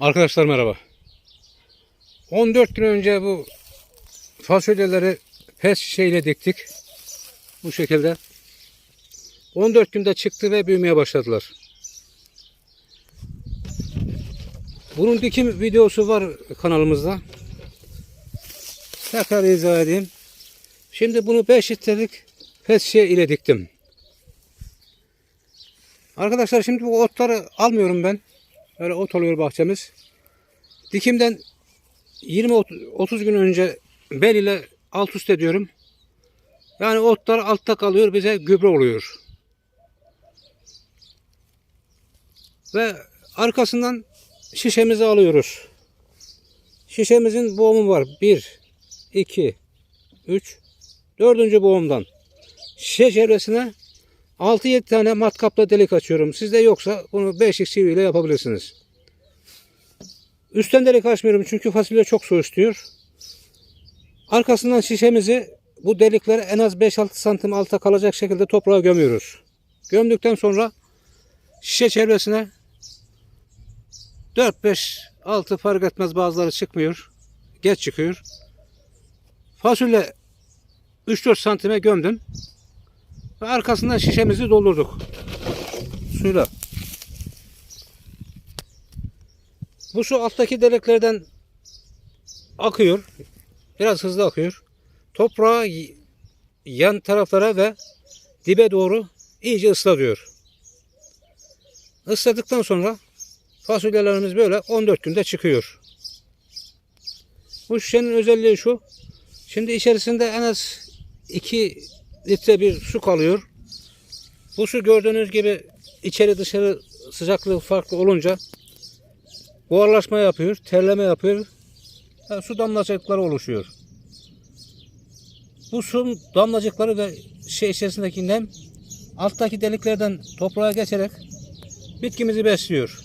Arkadaşlar merhaba. 14 gün önce bu fasulyeleri pes şişeyle diktik. Bu şekilde. 14 günde çıktı ve büyümeye başladılar. Bunun dikim videosu var kanalımızda. Tekrar izah edeyim. Şimdi bunu 5 litrelik pes şişe ile diktim. Arkadaşlar şimdi bu otları almıyorum ben. Öyle ot oluyor bahçemiz. Dikimden 20-30 gün önce bel ile alt üst ediyorum. Yani otlar altta kalıyor bize gübre oluyor. Ve arkasından şişemizi alıyoruz. Şişemizin boğumu var. 1, 2, 3, 4. boğumdan. Şişe çevresine 6-7 tane matkapla delik açıyorum. Sizde yoksa bunu 5'lik çiviyle yapabilirsiniz. Üstten delik açmıyorum çünkü fasulye çok su istiyor. Arkasından şişemizi bu deliklere en az 5-6 santim alta kalacak şekilde toprağa gömüyoruz. Gömdükten sonra şişe çevresine 4-5-6 fark etmez bazıları çıkmıyor. Geç çıkıyor. Fasulye 3-4 santime gömdüm. Ve arkasından şişemizi doldurduk. Suyla. Bu su alttaki deliklerden akıyor. Biraz hızlı akıyor. Toprağı yan taraflara ve dibe doğru iyice ıslatıyor. Isladıktan sonra fasulyelerimiz böyle 14 günde çıkıyor. Bu şişenin özelliği şu. Şimdi içerisinde en az 2 litre bir su kalıyor. Bu su gördüğünüz gibi içeri dışarı sıcaklığı farklı olunca buharlaşma yapıyor, terleme yapıyor. ve su damlacıkları oluşuyor. Bu su damlacıkları ve şey içerisindeki nem alttaki deliklerden toprağa geçerek bitkimizi besliyor.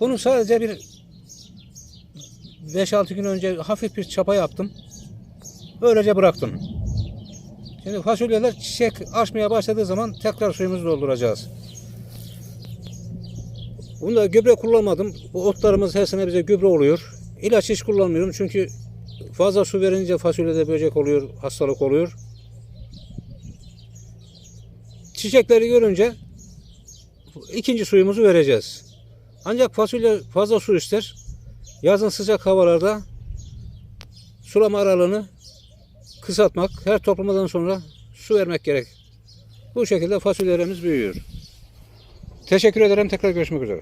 Bunu sadece bir 5-6 gün önce hafif bir çapa yaptım. Böylece bıraktım. Şimdi fasulyeler çiçek açmaya başladığı zaman tekrar suyumuzu dolduracağız. Bunda gübre kullanmadım. Bu otlarımız her sene bize gübre oluyor. İlaç hiç kullanmıyorum çünkü fazla su verince fasulyede böcek oluyor, hastalık oluyor. Çiçekleri görünce ikinci suyumuzu vereceğiz. Ancak fasulye fazla su ister. Yazın sıcak havalarda sulama aralığını kısaltmak, her toplamadan sonra su vermek gerek. Bu şekilde fasulyelerimiz büyüyor. Teşekkür ederim. Tekrar görüşmek üzere.